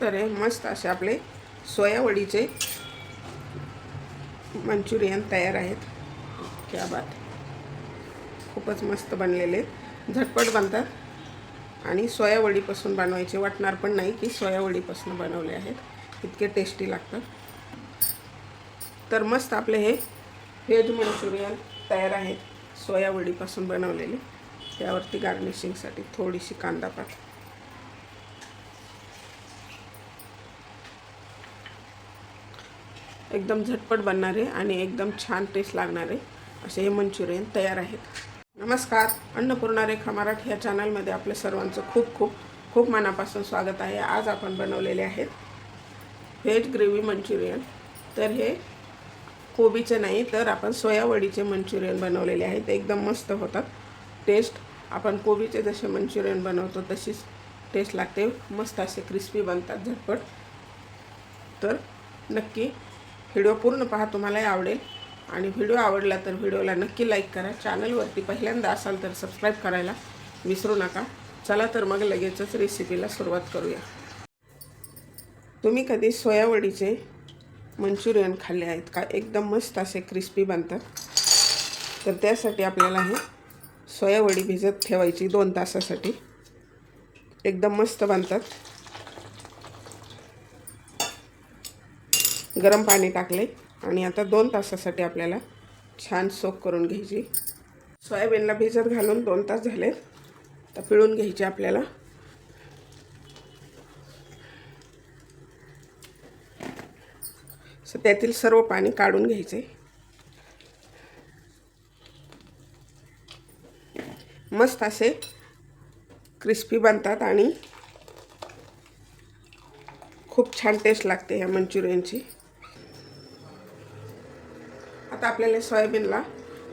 तर हे मस्त असे आपले सोयावडीचे मंचुरियन तयार आहेत. क्या बात. खूपच मस्त बनलेले. आहेत झटपट बनतात. आणि सोयावडीपासून बनवायचे वाटणार पण नाही की सोयावडीपासून बनवले आहेत. इतके टेस्टी लागतात. तर मस्त आपले हे व्हेज मंचुरियन तयार आहेत. सोयावडीपासून बनवलेले. त्यावरती गार्निशिंगसाठी थोडीशी कांदा एकदम झटपट बनणारे आणि एकदम छान टेस्ट लागणारे असे हे मंचुरियन तयार आहेत. नमस्कार अन्नपूर्णा रेखा मराठी या चॅनलमध्ये आपल्या सर्वांचं खूप खूप खूप मनापासून स्वागत आहे. आज आपण बनवलेले आहेत व्हेज ग्रेव्ही मंचुरियन. तर हे कोबीचे नाही तर आपण सोयावडीचे मंचुरियन बनवलेले आहेत. एकदम मस्त होतात. टेस्ट आपण कोबीचे जसे मंचुरियन बनवतो तशीच टेस्ट लागते. मस्त असे क्रिस्पी बनतात झटपट. तर नक्की व्हिडिओ पूर्ण पहा तुम्हालाही आवडेल. आणि व्हिडिओ आवडला तर व्हिडिओला नक्की लाईक करा. चॅनलवरती पहिल्यांदा असाल तर सबस्क्राईब करायला विसरू नका. चला तर मग लगेचच रेसिपीला सुरुवात करूया. तुम्ही कधी सोयावडीचे मंचुरियन खाल्ले आहेत का? एकदम मस्त असे क्रिस्पी बनतात. तर त्यासाठी आपल्याला हे सोयावडी भिजत ठेवायची दोन तासासाठी. एकदम मस्त बनतात. गरम पाणी टाकले आणि आता दोन तासासाठी आपल्याला छान सोक करून घ्यायची. सोयाबीनला भिजत घालून दोन तास झाले. तर पिळून घ्यायचे आपल्याला. सो त्यातील सर्व पाणी काढून घ्यायचे. मस्त असे क्रिस्पी बनतात आणि खूप छान टेस्ट लागते ह्या मंचुरियनची. कापलेल्या आपल्याला सोयाबीनला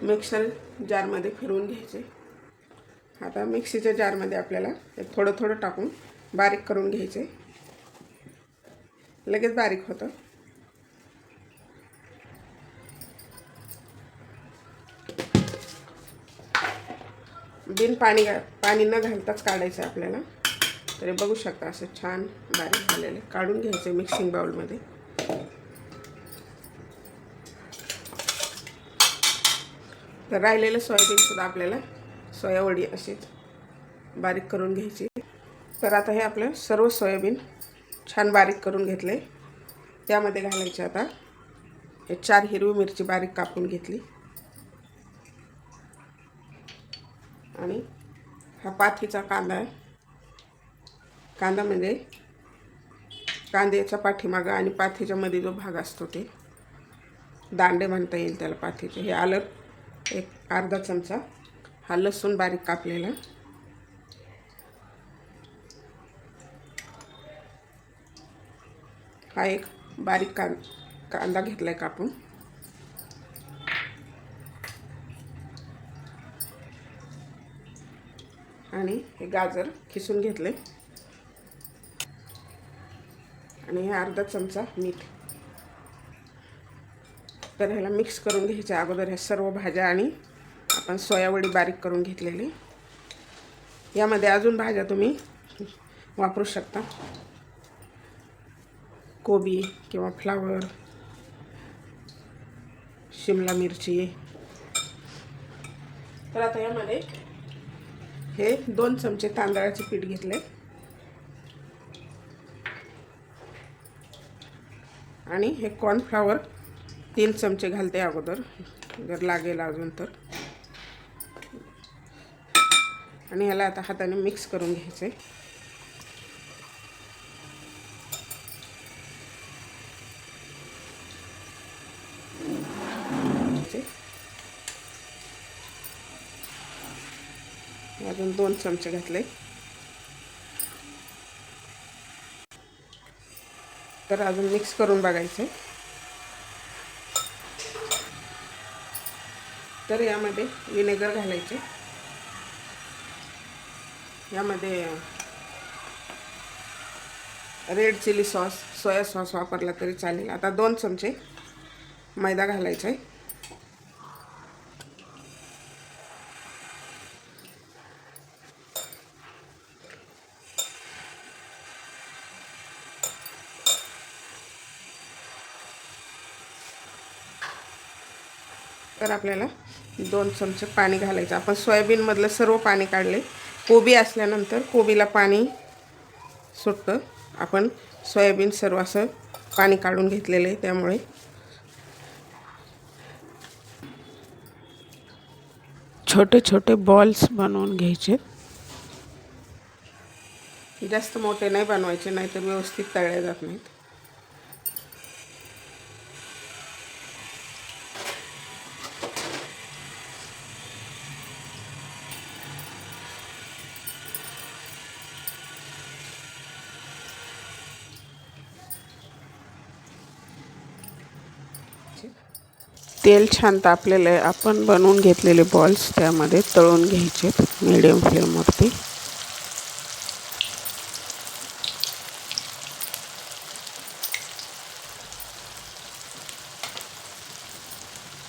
मिक्सर जारमध्ये फिरवून घ्यायचे. आता मिक्सीच्या जारमध्ये आपल्याला हे थोडं थोडं टाकून बारीक करून घ्यायचे. लगेच बारीक होतं. बिन पाणी घा पाणी न घालताच काढायचं आहे आपल्याला. तरी बघू शकता असं छान बारीक झालेलं. काढून घ्यायचं मिक्सिंग बाउलमध्ये. तर राहिलेलं सोयाबीनसुद्धा आपल्याला सोयावडी अशीच बारीक करून घ्यायची. तर आता हे आपलं सर्व सोयाबीन छान बारीक करून घेतले. त्यामध्ये घालायचे आता हे चार हिरवी मिरची बारीक कापून घेतली. आणि हा पाथीचा कांदा आहे. कांदा म्हणजे कांद्याच्या पाठीमागं आणि पाथीच्यामध्ये जो भाग असतो ते दांडे म्हणता येईल त्याला पाथीचे हे आलं एक अर्धा चमचा. हा लसूण बारीक कापलेला. हा एक बारीक कां कांदा घेतला आहे कापून. आणि हे गाजर खिसून घेतले आणि हे अर्धा चमचा मीठ. तर ह्याला मिक्स करून घ्यायच्या अगोदर ह्या सर्व भाज्या आणि आपण सोयावडी बारीक करून घेतलेली. यामध्ये अजून भाज्या तुम्ही वापरू शकता. कोबी किंवा फ्लावर शिमला मिरची. तर आता यामध्ये हे दोन चमचे तांदळाचे पीठ घेतले. आणि हे कॉर्नफ्लावर तीन चमचे घालते अगोदर जर लागेल अजून तर. आणि ह्याला आता हाताने मिक्स करून घ्यायचे. अजून दोन चमचे घातले. तर अजून मिक्स करून बघायचे. तर यामध्ये विनेगर घालायचे. यामध्ये red chilli sauce soya sauce वापरला तरी चालेल. आता दोन चमचे मैदा घालायचा आहे. त्यानंतर आपल्याला दोन चमचे पाणी घालायचं. आपण सोयाबीनमधलं सर्व पाणी काढले. कोबी असल्यानंतर कोबीला पाणी सुटतं. आपण सोयाबीन सर्व असं पाणी काढून घेतलेलं आहे त्यामुळे. छोटे छोटे बॉल्स बनवून घ्यायचे. जास्त मोठे नाही बनवायचे नाहीतर व्यवस्थित तळले जात नाहीत. तेल छान तापलेलं आहे. आपण बनवून घेतलेले बॉल्स त्यामध्ये तळून घ्यायचे मिडियम फ्लेमवरती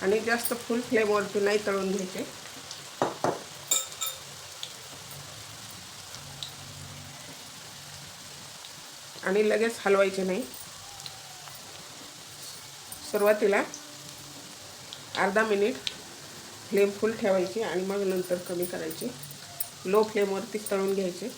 आणि जास्त फुल फ्लेमवरती नाही तळून घ्यायचे. आणि लगेच हलवायचे नाही. सुरुवातीला अर्धा मिनिट फ्लेम फुल ठेवायची आणि मग नंतर कमी करायची. लो फ्लेमवरती तळून घ्यायचे.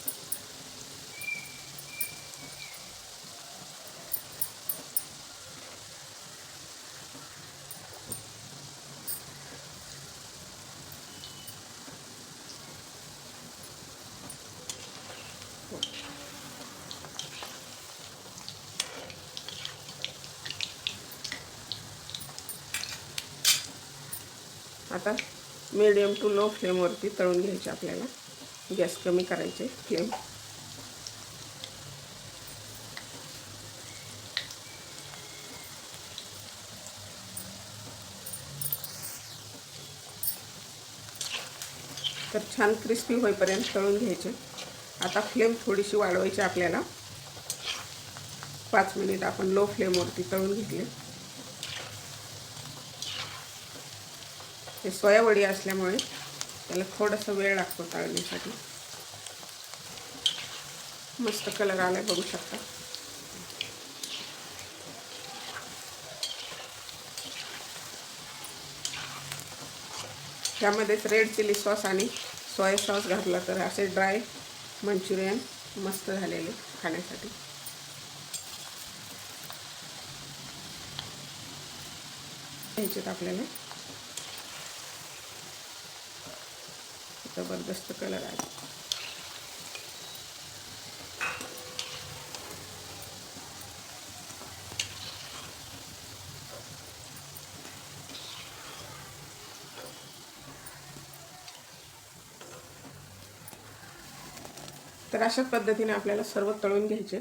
आता मीडियम टू लो फ्लेमवरती तळून घ्यायचे आपल्याला. गॅस कमी करायचे फ्लेम तर छान क्रिस्पी होईपर्यंत तळून घ्यायचे. आता फ्लेम थोडीशी वाढवायची आपल्याला. पाच मिनिट आपण लो फ्लेमवरती तळून घेतले. हे सोयावडी असल्यामुळे त्याला थोडासा वेळ लागतो तळण्यासाठी. मस्त कलर आलाय बघू शकता. त्यामध्येच रेड चिली सॉस आणि सोया सॉस घातला तर असे ड्राय मंचुरियन मस्त झालेले खाण्यासाठी. घ्यायचेत आपल्याला. जबरदस्त कलर आहे. तर अशाच पद्धतीने आपल्याला सर्व तळून घ्यायचे.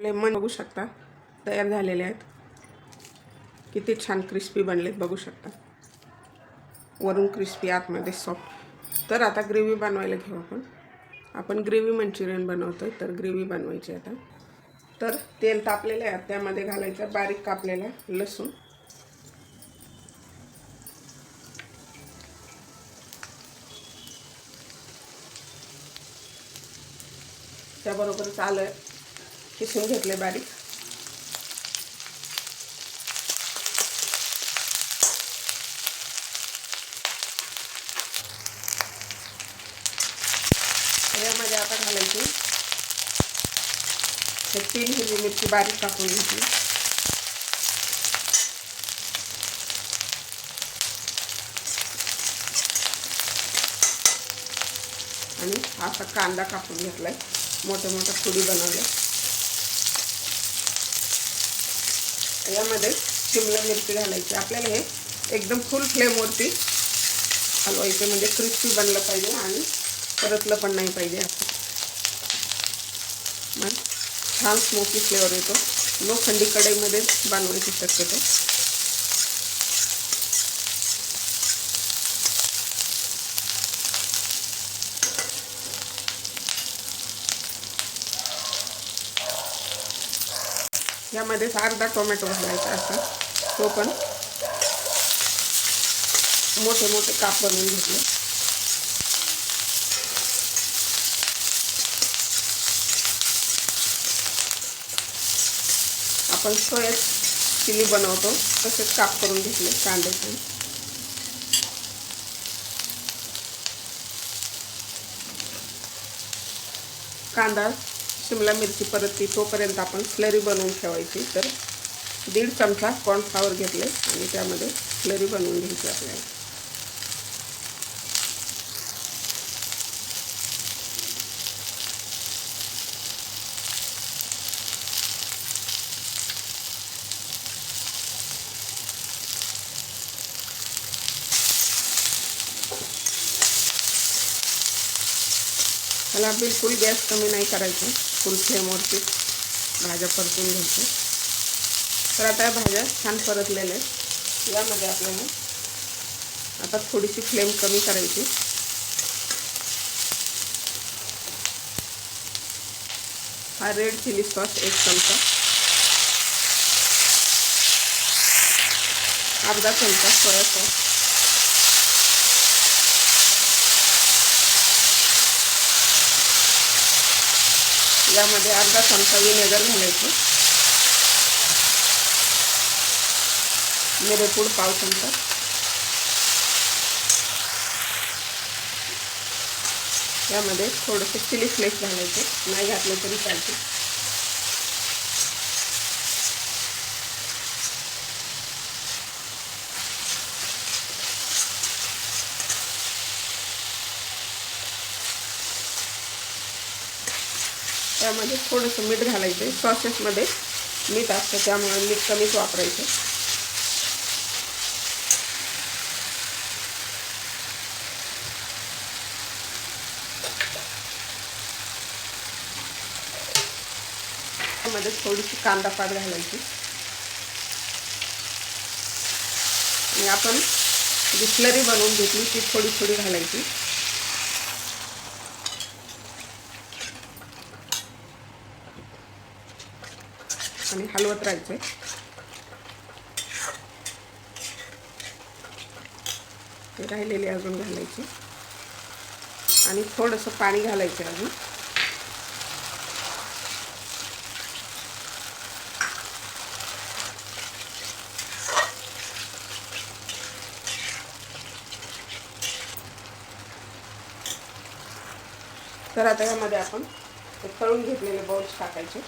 लेमन बघू शकता तयार झालेले आहेत. किती छान क्रिस्पी बनलेत बघू शकता. वरून क्रिस्पी आतमध्ये सॉफ्ट तर आता ग्रेव्ही बनवायला घेऊ आपण. आपण ग्रेव्ही मंचुरियन बनवतो आहे तर ग्रेव्ही बनवायची आता. तर तेल तापलेलं आहे त्यामध्ये घालायचं बारीक कापलेला लसूण. त्याबरोबरच आलं किसून घेतले बारीक यामध्ये आता घालायची हे थोडीशी बारीक कापून घ्यायची आणि असा कांदा कापून घेतलाय. मोठ्या मोठ्या फुडी बनवल्या यामध्ये शिमला मिरची घालायची. आपल्याला हे एकदम फुल फ्लेमवरती हलवायचं म्हणजे क्रिस्पी बनलं पाहिजे आणि परतलं पण नाही पाहिजे. असं छान स्मोकी फ्लेवर येतो. लोखंडी कढईमध्ये बनवायची शक्यतो. यामध्येच अर्धा टोमॅटो घालायचा असा. तो पण मोठे मोठे काप बनवून घेतले. आपण सोया चिली बनवतो तसेच काप करून घेतले कांद्याचे कांदा शिमला मिरची परतली तोपर्यंत आपण स्लरी बनवून ठेवायची. तर दीड चमचा कॉर्नफ्लावर घेतले आणि त्यामध्ये स्लरी बनवून घ्यायची आपल्याला. त्याला बिलकुल गॅस कमी नाही करायचं. फुल फ्लेमवरती भाज्या परतून घ्यायच्या. तर आता भाज्या छान परतलेल्या आहेत. यामध्ये आपल्याला आता थोडीशी फ्लेम कमी करायची. हा रेड चिली सॉस एक चमचा. अर्धा चमचा सोया सॉस. यामध्ये अर्धा चमचा विनेगर घालायचं. मिरेपूड पाव चमचा. यामध्ये थोडंसं चिली फ्लेक्स घालायचे. नाही घातलं तरी चालते. त्यामध्ये थोडंसं मीठ घालायचं आहे सॉसेसमध्ये मीठ असतं त्यामुळे मीठ कमीच वापरायचं. त्यामध्ये थोडीशी कांदा पात घालायची. आणि आपण जी स्लरी बनवून घेतली ती थोडी थोडी घालायची. आणि हलवत राहायचं ते राहिलेली अजून घालायची. आणि थोडंसं पाणी घालायचं अजून. तर आता यामध्ये आपण ते तळून घेतलेले बॉल्स टाकायचे.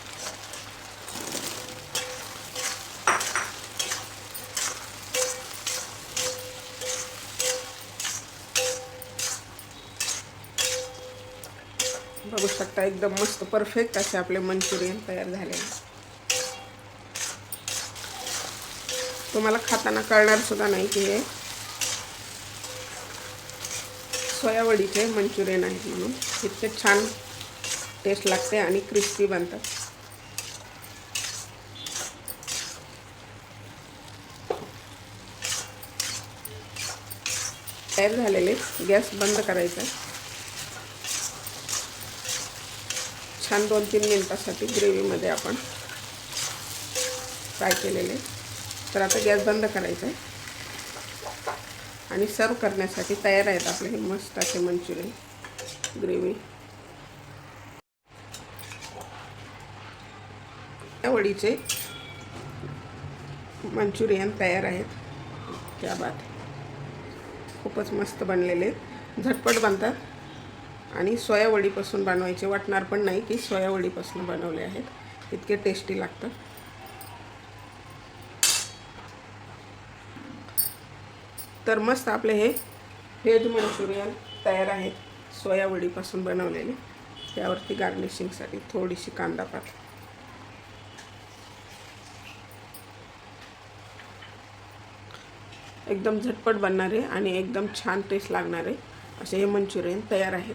बघू शकता एकदम मस्त परफेक्ट असे आपले मंचुरियन तयार झाले. तुम्हाला खाताना कळणार सुद्धा नाही की हे सोयावडीचे मंचुरियन आहेत म्हणून. इतके छान टेस्ट लागते आणि क्रिस्पी बनतात. तयार झालेले गॅस बंद करायचा. छान दोन तीन मिनटासाठी ग्रेव्हीमध्ये आपण फ्राय केलेले. तर आता गॅस बंद करायचा आहे. आणि सर्व करण्यासाठी तयार आहेत आपले हे मस्त असे मंचुरियन ग्रेव्ही. या वडीचे मंचुरियन तयार आहेत. त्या बात. खूपच मस्त बनलेले. झटपट बनतात. आणि सोयावडीपासून बनवायचे. वाटणार पण नाही की सोयावडीपासून बनवले आहेत. इतके टेस्टी लागतात. तर मस्त आपले हे व्हेज मंचुरियन तयार आहेत. सोयावडीपासून बनवलेले. त्यावरती गार्निशिंगसाठी थोडीशी कांदा पात एकदम झटपट बनणारे आणि एकदम छान टेस्ट लागणारे असे हे मंचुरियन तयार आहेत.